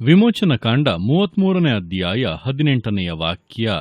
ವಿಮೋಚನ ಕಾಂಡ ಮೂವತ್ಮೂರನೇ ಅಧ್ಯಾಯ ಹದಿನೆಂಟನೆಯ ವಾಕ್ಯ.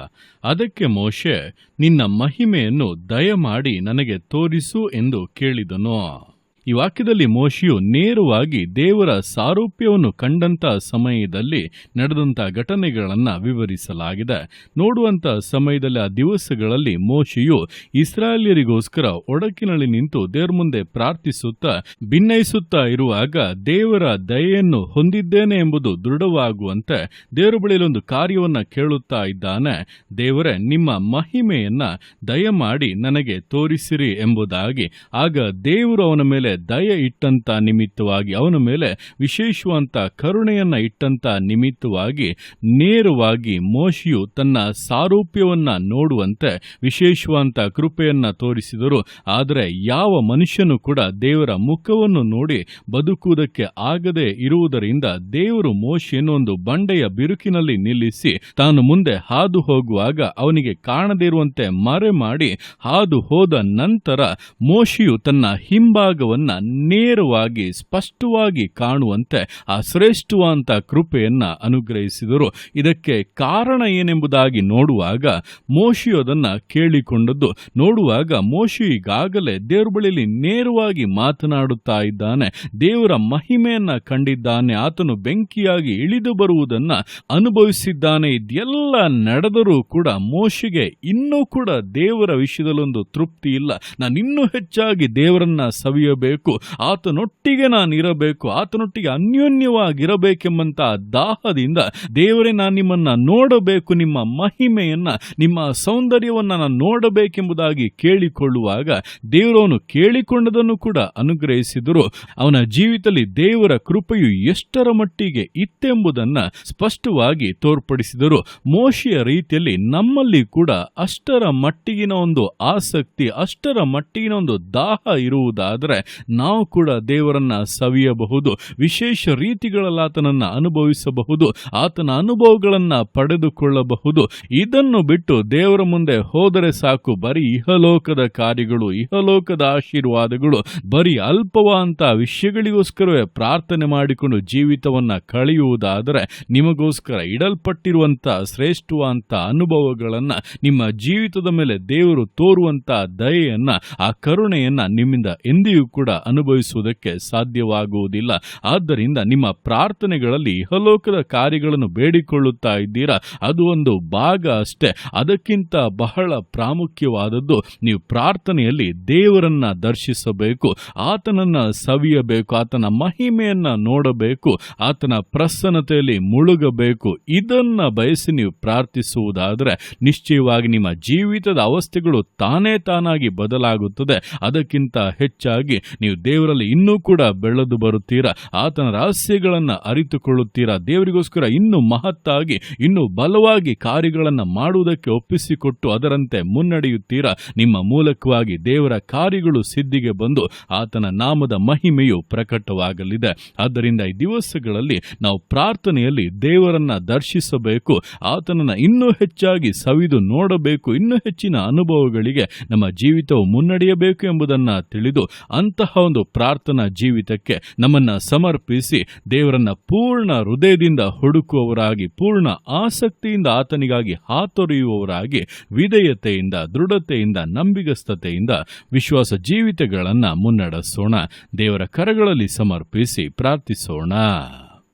ಅದಕ್ಕೆ ಮೋಶೆ, ನಿನ್ನ ಮಹಿಮೆಯನ್ನು ದಯಮಾಡಿ ನನಗೆ ತೋರಿಸು ಎಂದು ಕೇಳಿದನು. ಈ ವಾಕ್ಯದಲ್ಲಿ ಮೋಶಿಯು ನೇರವಾಗಿ ದೇವರ ಸಾರೂಪ್ಯವನ್ನು ಕಂಡಂತ ಸಮಯದಲ್ಲಿ ನಡೆದಂಥ ಘಟನೆಗಳನ್ನು ವಿವರಿಸಲಾಗಿದೆ. ನೋಡುವಂಥ ಸಮಯದಲ್ಲಿ, ಆ ದಿವಸಗಳಲ್ಲಿ ಮೋಶಿಯು ಇಸ್ರಾಯೇಲಿಯರಿಗೋಸ್ಕರ ಒಡಕಿನಲ್ಲಿ ನಿಂತು ದೇವರ ಮುಂದೆ ಪ್ರಾರ್ಥಿಸುತ್ತಾ ಭಿನ್ನಯಿಸುತ್ತಾ ಇರುವಾಗ ದೇವರ ದಯೆಯನ್ನು ಹೊಂದಿದ್ದೇನೆ ಎಂಬುದು ದೃಢವಾಗುವಂತೆ ದೇವರ ಬಳಿಯಲ್ಲಿ ಒಂದು ಕಾರ್ಯವನ್ನ ಕೇಳುತ್ತಾ ಇದ್ದಾನೆ. ದೇವರೇ, ನಿಮ್ಮ ಮಹಿಮೆಯನ್ನ ದಯಮಾಡಿ ನನಗೆ ತೋರಿಸಿರಿ ಎಂಬುದಾಗಿ. ಆಗ ದೇವರು ಅವನ ಮೇಲೆ ದಯ ಇಟ್ಟಂತ ನಿಮಿತ್ತವಾಗಿ, ಅವನ ಮೇಲೆ ವಿಶೇಷವಂತ ಕರುಣೆಯನ್ನ ಇಟ್ಟಂತ ನಿಮಿತ್ತವಾಗಿ, ನೇರವಾಗಿ ಮೋಶಿಯು ತನ್ನ ಸಾರೂಪ್ಯವನ್ನ ನೋಡುವಂತೆ ವಿಶೇಷವಂತ ಕೃಪೆಯನ್ನ ತೋರಿಸಿದರು. ಆದರೆ ಯಾವ ಮನುಷ್ಯನು ಕೂಡ ದೇವರ ಮುಖವನ್ನು ನೋಡಿ ಬದುಕುವುದಕ್ಕೆ ಆಗದೆ ಇರುವುದರಿಂದ ದೇವರು ಮೋಶಿಯನ್ನು ಒಂದು ಬಂಡೆಯ ಬಿರುಕಿನಲ್ಲಿ ನಿಲ್ಲಿಸಿ ತಾನು ಮುಂದೆ ಹಾದು ಹೋಗುವಾಗ ಅವನಿಗೆ ಕಾಣದೇ ಇರುವಂತೆ ಮರೆ ಮಾಡಿ ಹಾದು ಹೋದ ನಂತರ ಮೋಶಿಯು ತನ್ನ ಹಿಂಭಾಗವನ್ನ ನೇರವಾಗಿ, ಸ್ಪಷ್ಟವಾಗಿ ಕಾಣುವಂತೆ ಆ ಶ್ರೇಷ್ಠವಂತ ಕೃಪೆಯನ್ನ ಅನುಗ್ರಹಿಸಿದರು. ಇದಕ್ಕೆ ಕಾರಣ ಏನೆಂಬುದಾಗಿ ನೋಡುವಾಗ ಮೋಶಿಯು ಅದನ್ನ ಕೇಳಿಕೊಂಡದ್ದು. ನೋಡುವಾಗ ಮೋಶಿ ಈಗಾಗಲೇ ದೇವ್ರ ಬಳಿಯಲ್ಲಿ ನೇರವಾಗಿ ಮಾತನಾಡುತ್ತಾ ಇದ್ದಾನೆ. ದೇವರ ಮಹಿಮೆಯನ್ನು ಕಂಡಿದ್ದಾನೆ. ಆತನು ಬೆಂಕಿಯಾಗಿ ಇಳಿದು ಬರುವುದನ್ನ ಅನುಭವಿಸಿದ್ದಾನೆ. ಇದೆಲ್ಲ ನಡೆದರೂ ಕೂಡ ಮೋಶಿಗೆ ಇನ್ನೂ ಕೂಡ ದೇವರ ವಿಷಯದಲ್ಲೊಂದು ತೃಪ್ತಿ ಇಲ್ಲ. ನಾನು ಇನ್ನೂ ಹೆಚ್ಚಾಗಿ ದೇವರನ್ನ ಸವಿಯಬೇಕು. ಆತನೊಟ್ಟಿಗೆ ನಾನು ಇರಬೇಕು ಆತನೊಟ್ಟಿಗೆ ಅನ್ಯೋನ್ಯವಾಗಿರಬೇಕೆಂಬಂತ ದಾಹದಿಂದ ದೇವರೇ, ನಾನು ನಿಮ್ಮನ್ನ ನೋಡಬೇಕು, ನಿಮ್ಮ ಮಹಿಮೆಯನ್ನು, ನಿಮ್ಮ ಸೌಂದರ್ಯವನ್ನ ನಾನು ನೋಡಬೇಕೆಂಬುದಾಗಿ ಕೇಳಿಕೊಳ್ಳುವಾಗ ದೇವರವನು ಕೇಳಿಕೊಂಡದನ್ನು ಕೂಡ ಅನುಗ್ರಹಿಸಿದರು. ಅವನ ಜೀವಿತದಲ್ಲಿ ದೇವರ ಕೃಪೆಯು ಎಷ್ಟರ ಮಟ್ಟಿಗೆ ಇತ್ತೆಂಬುದನ್ನು ಸ್ಪಷ್ಟವಾಗಿ ತೋರ್ಪಡಿಸಿದರು. ಮೋಶಿಯ ರೀತಿಯಲ್ಲಿ ನಮ್ಮಲ್ಲಿ ಕೂಡ ಅಷ್ಟರ ಮಟ್ಟಿಗಿನ ಒಂದು ಆಸಕ್ತಿ, ಅಷ್ಟರ ಮಟ್ಟಿಗಿನ ಒಂದು ದಾಹ ಇರುವುದಾದರೆ ನಾವು ಕೂಡ ದೇವರನ್ನ ಸವಿಯಬಹುದು, ವಿಶೇಷ ರೀತಿಗಳಲ್ಲಿ ಆತನನ್ನ ಅನುಭವಿಸಬಹುದು, ಆತನ ಅನುಭವಗಳನ್ನ ಪಡೆದುಕೊಳ್ಳಬಹುದು. ಇದನ್ನು ಬಿಟ್ಟು ದೇವರ ಮುಂದೆ ಹೋದರೆ ಸಾಕು, ಬರೀ ಇಹಲೋಕದ ಕಾರ್ಯಗಳು, ಇಹಲೋಕದ ಆಶೀರ್ವಾದಗಳು, ಬರೀ ಅಲ್ಪವಾಂತ ವಿಷಯಗಳಿಗೋಸ್ಕರವೇ ಪ್ರಾರ್ಥನೆ ಮಾಡಿಕೊಂಡು ಜೀವಿತವನ್ನ ಕಳೆಯುವುದಾದರೆ ನಿಮಗೋಸ್ಕರ ಇಡಲ್ಪಟ್ಟಿರುವಂತಹ ಶ್ರೇಷ್ಠವಂತ ಅನುಭವಗಳನ್ನ, ನಿಮ್ಮ ಜೀವಿತದ ಮೇಲೆ ದೇವರು ತೋರುವಂತಹ ದಯೆಯನ್ನ, ಆ ಕರುಣೆಯನ್ನ ನಿಮ್ಮಿಂದ ಎಂದಿಯೂ ಕೂಡ ಅನುಭವಿಸುವುದಕ್ಕೆ ಸಾಧ್ಯವಾಗುವುದಿಲ್ಲ. ಆದ್ದರಿಂದ ನಿಮ್ಮ ಪ್ರಾರ್ಥನೆಗಳಲ್ಲಿ ಇಹಲೋಕದ ಕಾರ್ಯಗಳನ್ನು ಬೇಡಿಕೊಳ್ಳುತ್ತಾ ಇದ್ದೀರಾ? ಅದು ಒಂದು ಭಾಗ ಅಷ್ಟೇ. ಅದಕ್ಕಿಂತ ಬಹಳ ಪ್ರಾಮುಖ್ಯವಾದದ್ದು ನೀವು ಪ್ರಾರ್ಥನೆಯಲ್ಲಿ ದೇವರನ್ನ ದರ್ಶಿಸಬೇಕು, ಆತನನ್ನ ಸವಿಯಬೇಕು, ಆತನ ಮಹಿಮೆಯನ್ನ ನೋಡಬೇಕು, ಆತನ ಪ್ರಸನ್ನತೆಯಲ್ಲಿ ಮುಳುಗಬೇಕು. ಇದನ್ನ ಬಯಸಿ ನೀವು ಪ್ರಾರ್ಥಿಸುವುದಾದರೆ ನಿಶ್ಚಯವಾಗಿ ನಿಮ್ಮ ಜೀವಿತದ ಅವಸ್ಥೆಗಳು ತಾನೇ ತಾನಾಗಿ ಬದಲಾಗುತ್ತದೆ. ಅದಕ್ಕಿಂತ ಹೆಚ್ಚಾಗಿ ನೀವು ದೇವರಲ್ಲಿ ಇನ್ನೂ ಕೂಡ ಬೆಳೆದು ಬರುತ್ತೀರಾ? ಆತನ ರಹಸ್ಯಗಳನ್ನು ಅರಿತುಕೊಳ್ಳುತ್ತೀರಾ? ದೇವರಿಗೋಸ್ಕರ ಇನ್ನೂ ಮಹತ್ತಾಗಿ, ಇನ್ನೂ ಬಲವಾಗಿ ಕಾರ್ಯಗಳನ್ನು ಮಾಡುವುದಕ್ಕೆ ಒಪ್ಪಿಸಿಕೊಟ್ಟು ಅದರಂತೆ ಮುನ್ನಡೆಯುತ್ತೀರಾ? ನಿಮ್ಮ ಮೂಲಕವಾಗಿ ದೇವರ ಕಾರ್ಯಗಳು ಸಿದ್ಧಿಗೆ ಬಂದು ಆತನ ನಾಮದ ಮಹಿಮೆಯು ಪ್ರಕಟವಾಗಲಿದೆ. ಆದ್ದರಿಂದ ಈ ದಿವಸಗಳಲ್ಲಿ ನಾವು ಪ್ರಾರ್ಥನೆಯಲ್ಲಿ ದೇವರನ್ನ ದರ್ಶಿಸಬೇಕು, ಆತನನ್ನ ಇನ್ನೂ ಹೆಚ್ಚಾಗಿ ಸವಿದು ನೋಡಬೇಕು, ಇನ್ನೂ ಹೆಚ್ಚಿನ ಅನುಭವಗಳಿಗೆ ನಮ್ಮ ಜೀವಿತವು ಮುನ್ನಡೆಯಬೇಕು ಎಂಬುದನ್ನು ತಿಳಿದು ಅಂತಹ ಒಂದು ಪ್ರಾರ್ಥನಾ ಜೀವಿತಕ್ಕೆ ನಮ್ಮನ್ನ ಸಮರ್ಪಿಸಿ ದೇವರನ್ನ ಪೂರ್ಣ ಹೃದಯದಿಂದ ಹುಡುಕುವವರಾಗಿ, ಪೂರ್ಣ ಆಸಕ್ತಿಯಿಂದ ಆತನಿಗಾಗಿ ಹಾತೊರೆಯುವವರಾಗಿ, ವಿಧೇಯತೆಯಿಂದ, ದೃಢತೆಯಿಂದ, ನಂಬಿಗಸ್ತತೆಯಿಂದ ವಿಶ್ವಾಸ ಜೀವಿತಗಳನ್ನ ಮುನ್ನಡೆಸೋಣ. ದೇವರ ಕರಗಳಲ್ಲಿ ಸಮರ್ಪಿಸಿ ಪ್ರಾರ್ಥಿಸೋಣ.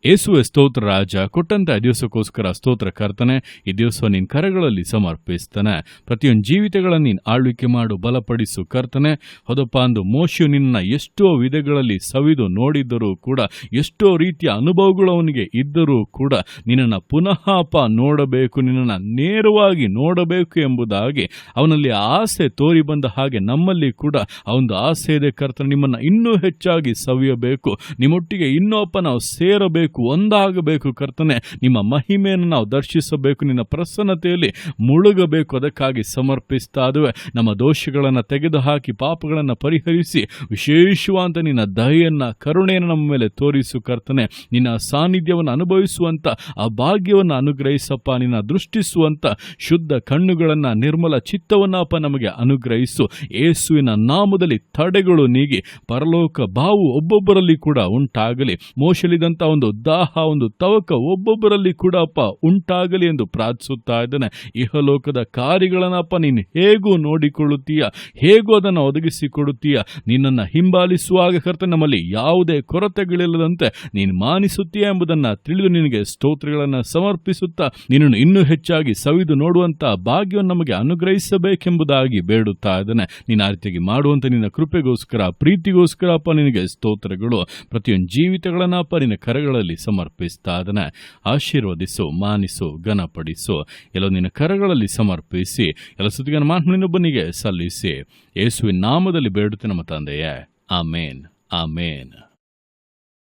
ಯೇಸುವೆ ಸ್ತೋತ್ರ, ರಾಜ, ಕೊಟ್ಟಂತ ದಿವಸಕ್ಕೋಸ್ಕರ ಸ್ತೋತ್ರ ಕರ್ತನೆ, ಈ ದಿವಸ ನಿನ್ನ ಕರಗಳಲ್ಲಿ ಸಮರ್ಪಿಸ್ತಾನೆ. ಪ್ರತಿಯೊಂದು ಜೀವಿತಗಳನ್ನು ನೀನು ಆಳ್ವಿಕೆ ಮಾಡು, ಬಲಪಡಿಸು ಕರ್ತನೆ. ಹೊದಪ್ಪ ಅಂದು ಮೋಶು ನಿನ್ನ ಎಷ್ಟೋ ವಿಧಗಳಲ್ಲಿ ಸವಿದು ನೋಡಿದ್ದರೂ ಕೂಡ, ಎಷ್ಟೋ ರೀತಿಯ ಅನುಭವಗಳು ಅವನಿಗೆ ಇದ್ದರೂ ಕೂಡ, ನಿನ್ನನ್ನು ಪುನಃ ಅಪ್ಪ ನೋಡಬೇಕು, ನಿನ್ನನ್ನು ನೇರವಾಗಿ ನೋಡಬೇಕು ಎಂಬುದಾಗಿ ಅವನಲ್ಲಿ ಆಸೆ ತೋರಿ ಬಂದ ಹಾಗೆ ನಮ್ಮಲ್ಲಿ ಕೂಡ ಅವನದು ಆಸೆ ಇದೆ ಕರ್ತನೆ. ನಿಮ್ಮನ್ನು ಇನ್ನೂ ಹೆಚ್ಚಾಗಿ ಸವಿಯಬೇಕು, ನಿಮ್ಮೊಟ್ಟಿಗೆ ಇನ್ನೂ ಅಪ್ಪ ನಾವು ಸೇರಬೇಕು ಒಂದಾಗಬೇಕು ಕರ್ತನೆ. ನಿಮ್ಮ ಮಹಿಮೆಯನ್ನು ನಾವು ದರ್ಶಿಸಬೇಕು, ನಿನ್ನ ಪ್ರಸನ್ನತೆಯಲ್ಲಿ ಮುಳುಗಬೇಕು, ಅದಕ್ಕಾಗಿ ಸಮರ್ಪಿಸ್ತಾ ಇದುವೆ ನಮ್ಮ ದೋಷಗಳನ್ನು ತೆಗೆದುಹಾಕಿ, ಪಾಪಗಳನ್ನು ಪರಿಹರಿಸಿ ವಿಶೇಷವಾದ ನಿನ್ನ ದಯೆಯನ್ನು, ಕರುಣೆಯನ್ನು ನಮ್ಮ ಮೇಲೆ ತೋರಿಸು ಕರ್ತನೆ. ನಿನ್ನ ಸಾನ್ನಿಧ್ಯವನ್ನು ಅನುಭವಿಸುವಂಥ, ಆ ಭಾಗ್ಯವನ್ನು ಅನುಗ್ರಹಿಸಪ್ಪ, ನಿನ್ನ ದೃಷ್ಟಿಸುವಂಥ ಶುದ್ಧ ಕಣ್ಣುಗಳನ್ನು, ನಿರ್ಮಲ ಚಿತ್ತವನ್ನಪ್ಪ ನಮಗೆ ಅನುಗ್ರಹಿಸು. ಏಸುವಿನ ನಾಮದಲ್ಲಿ ತಡೆಗಳು ನೀಗಿ, ಪರಲೋಕ ಬಾವು ಒಬ್ಬೊಬ್ಬರಲ್ಲಿ ಕೂಡ ಉಂಟಾಗಲಿ. ಮೋಶಲಿದಂಥ ಒಂದು ದಾಹ, ಒಂದು ತವಕ ಒಬ್ಬೊಬ್ಬರಲ್ಲಿ ಕೂಡ ಅಪ್ಪ ಉಂಟಾಗಲಿ ಎಂದು ಪ್ರಾರ್ಥಿಸುತ್ತಾ ಇದ್ದಾನೆ. ಇಹಲೋಕದ ಕಾರ್ಯಗಳನ್ನಪ್ಪ ನೀನು ಹೇಗೂ ನೋಡಿಕೊಳ್ಳುತ್ತೀಯ, ಹೇಗೂ ಅದನ್ನು ಒದಗಿಸಿಕೊಡುತ್ತೀಯ, ನಿನ್ನನ್ನು ಹಿಂಬಾಲಿಸುವಾಗ ಕರ್ತ ನಮ್ಮಲ್ಲಿ ಯಾವುದೇ ಕೊರತೆಗಳಿಲ್ಲದಂತೆ ನೀನು ಮಾನಿಸುತ್ತೀಯ ಎಂಬುದನ್ನು ತಿಳಿದು ನಿನಗೆ ಸ್ತೋತ್ರಗಳನ್ನು ಸಮರ್ಪಿಸುತ್ತಾ ನಿನ್ನನ್ನು ಇನ್ನೂ ಹೆಚ್ಚಾಗಿ ಸವಿದು ನೋಡುವಂಥ ಭಾಗ್ಯವನ್ನು ನಮಗೆ ಅನುಗ್ರಹಿಸಬೇಕೆಂಬುದಾಗಿ ಬೇಡುತ್ತಾ ಇದ್ದಾನೆ. ನೀನು ಆ ರೀತಿಯಾಗಿ ಮಾಡುವಂಥ ನಿನ್ನ ಕೃಪೆಗೋಸ್ಕರ ಪ್ರೀತಿಗೋಸ್ಕರ ಅಪ್ಪ ನಿನಗೆ ಸ್ತೋತ್ರಗಳು. ಪ್ರತಿಯೊಂದು ಜೀವಿತಗಳನ್ನಪ್ಪ ನಿನ್ನ ಕರಗಳಲ್ಲಿ ಸಮರ್ಪಿಸ್ತಾ ಅದನ್ನ ಆಶೀರ್ವದಿಸು, ಮಾನಿಸು, ಘನಪಡಿಸು. ಎಲ್ಲ ನಿನ್ನ ಕರಗಳಲ್ಲಿ ಸಮರ್ಪಿಸಿ, ಎಲ್ಲ ಸುದ್ದಿಗನ ಮಾನ್ಮನಿನೊಬ್ಬನಿಗೆ ಸಲ್ಲಿಸಿ. ಯೇಸುವಿನ ನಾಮದಲ್ಲಿ ಬೇಡುತ್ತೆ ನಮ್ಮ ತಂದೆಯೇ. ಆಮೇನ್. ಆಮೇನ್.